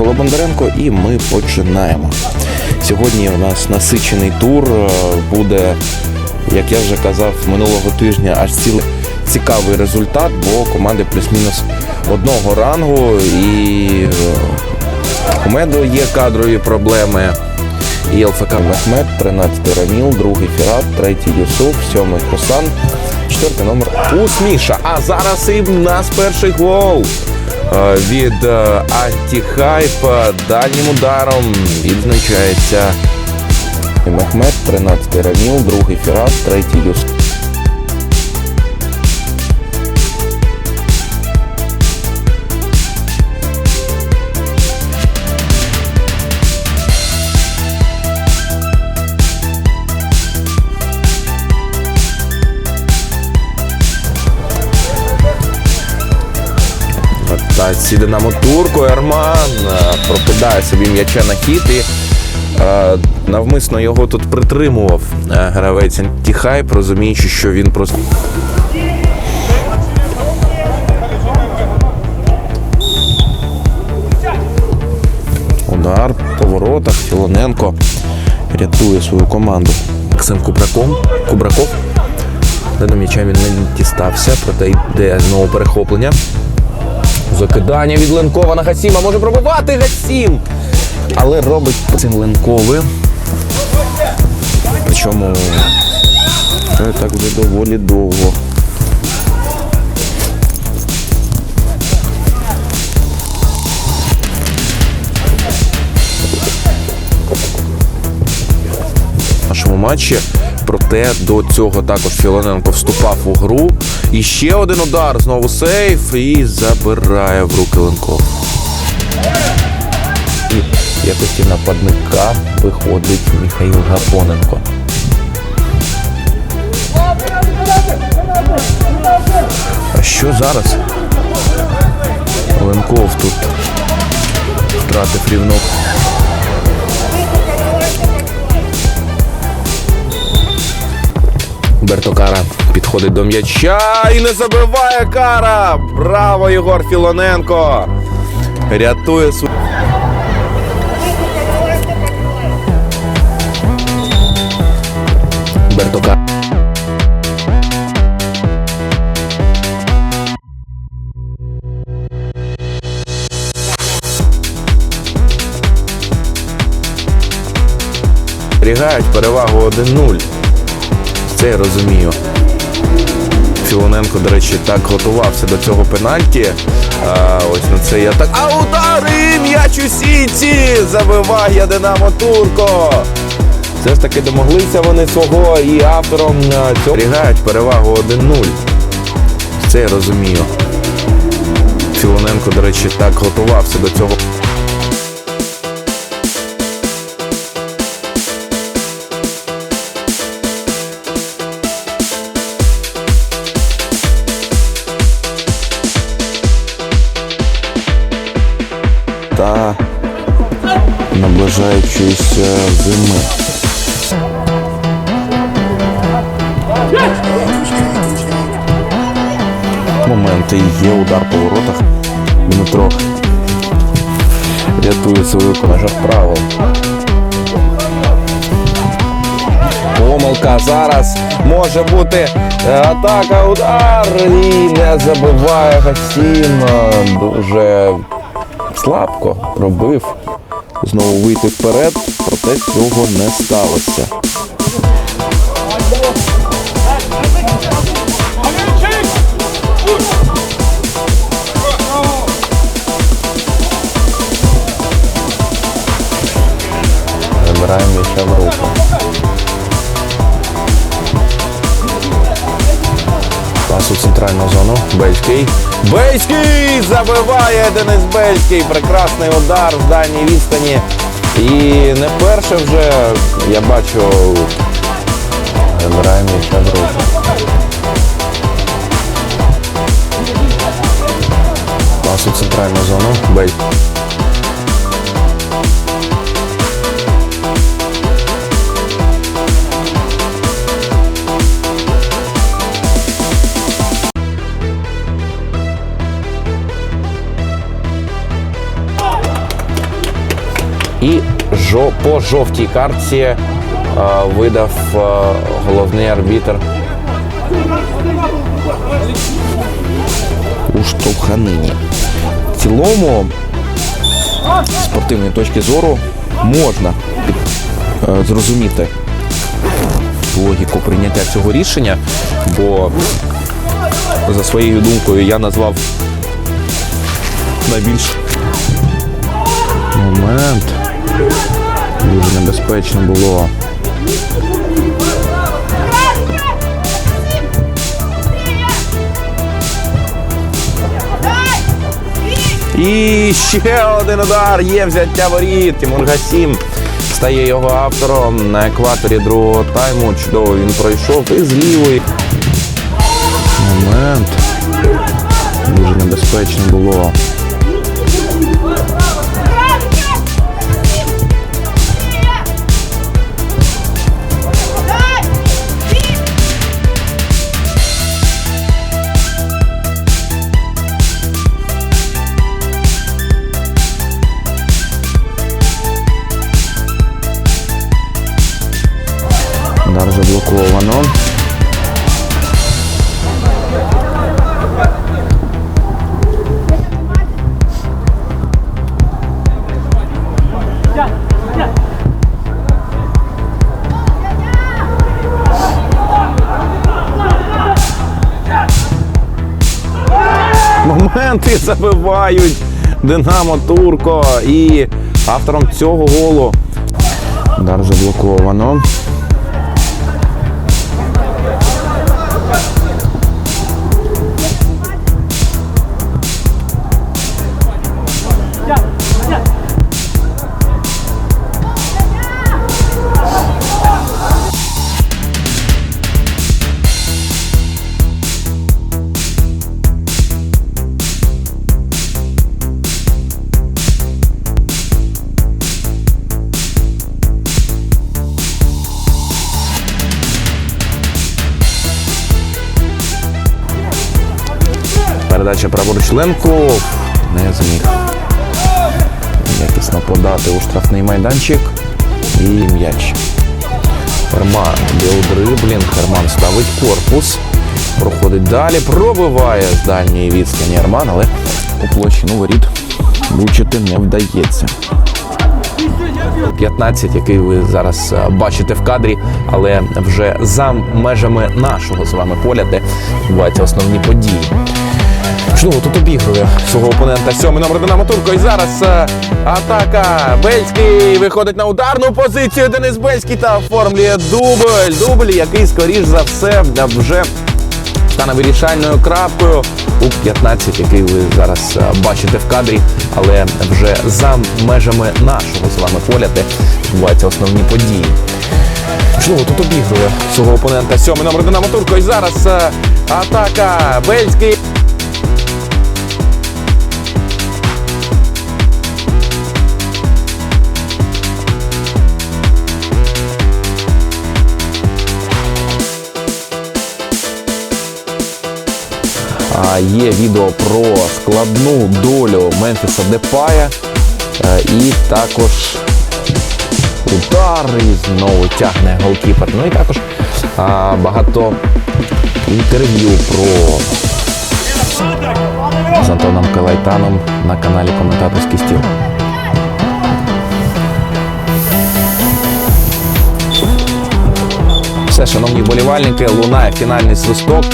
Микола Бондаренко, і ми починаємо. Сьогодні у нас насичений тур. е, Буде, як я вже казав, минулого тижня аж цілий цікавий результат, бо команди плюс-мінус одного рангу і е, у є кадрові проблеми. І ЛФК Мехмед, 13 Раміл, другий Фірат, третій Юсуф, сьомий Хусан, четвертий номер Усміша. А зараз і в нас перший гол від е, Антіхайп дальнім ударом відзначається Мехмед, 13 Раміл, другий Фірат, третій Юсуф. Ці Динамо Турко, Ерман е, прокидає собі м'яча на хід і е, навмисно його тут притримував е, гравець Антіхайп, розуміючи, що він просто. Удар по воротах. Філоненко рятує свою команду. Максим Кубраком. Кубраков. До м'яча він не дістався, проте йде знову перехоплення. Закидання від Ленкова на Гасіма. Може пробивати Гасім. Але робить цим Ленкови. Причому так вже доволі довго. В нашому матчі. Проте до цього також Філоненко вступав у гру. І ще один удар, знову сейф і забирає в руки Ленков. І якості нападника виходить Михаїл Гапоненко. А що зараз? Ленков тут втратив рівнок. Берто Кара підходить до м'яча і не забиває Кара. Браво, Єгор Філоненко. Рятує свою. Берто Кара. Перевагу 1-0. Це я розумію. Філоненко, до речі, так готувався до цього пенальті. А, ось на це я так. А удари! М'яч у сіті! Забиває Динамо Турко! Все ж таки домоглися вони свого і автором цього зберігають перевагу 1-0. Це я розумію. Філоненко, до речі, так готувався до цього. Та наближаючоїся зими. Моменти є удар по воротах. Дмитро рятує свою межах правил. Помилка зараз може бути е, атака, удар і не забиває Гасін. Дуже слабко робив Знову вийти вперед, проте цього не сталося. У центральну зону. Бельський. Бельський забиває Денис Бельський. Прекрасний удар з дальній відстані. І не перше вже я бачу. Забирає м'яча в руку. Пас центральну зону. Бельський. По жовтій картці е, видав е, головний арбітр у штовханині. В цілому, з спортивної точки зору, можна е, зрозуміти логіку прийняття цього рішення, бо за своєю думкою я назвав найбільш момент. Дуже небезпечно було. І ще один удар. Є взяття воріт. Тимур Гасім стає його автором на екваторі другого тайму. Чудово він пройшов і з лівої. Момент. Дуже небезпечно було. Моменти забивають Динамо Турко і автором цього голу. Удар заблоковано. Передача праворуч Ленков. Не зміг якісно подати у штрафний майданчик. І м'яч. Херман дриблінг. Херман ставить корпус. Проходить далі. Пробиває з дальньої відстані Арман, але у площину воріт влучити не вдається. 15, який ви зараз е, бачите в кадрі, але вже за межами нашого з вами поля, де відбуваються основні події. Чудово, тут обігрує свого опонента сьомий номер Динамо Турко. І зараз е, атака. Бельський виходить на ударну позицію. Денис Бельський та оформлює дубль. Дубль, який, скоріш за все, вже стане вирішальною крапкою у 15, який ви зараз е, бачите в кадрі, але вже за межами нашого з вами поля, де відбуваються основні події. Чудово, тут обігрує свого опонента сьомий номер Динамо Турко. І зараз е, атака. Бельський. Є відео про складну долю Мемфіса Депая. Е, І також удар і знову тягне голкіпер. Ну і також багато інтерв'ю про з Антоном Калайтаном на каналі Коментаторський стіл. Все, шановні болівальники, лунає фінальний свисток.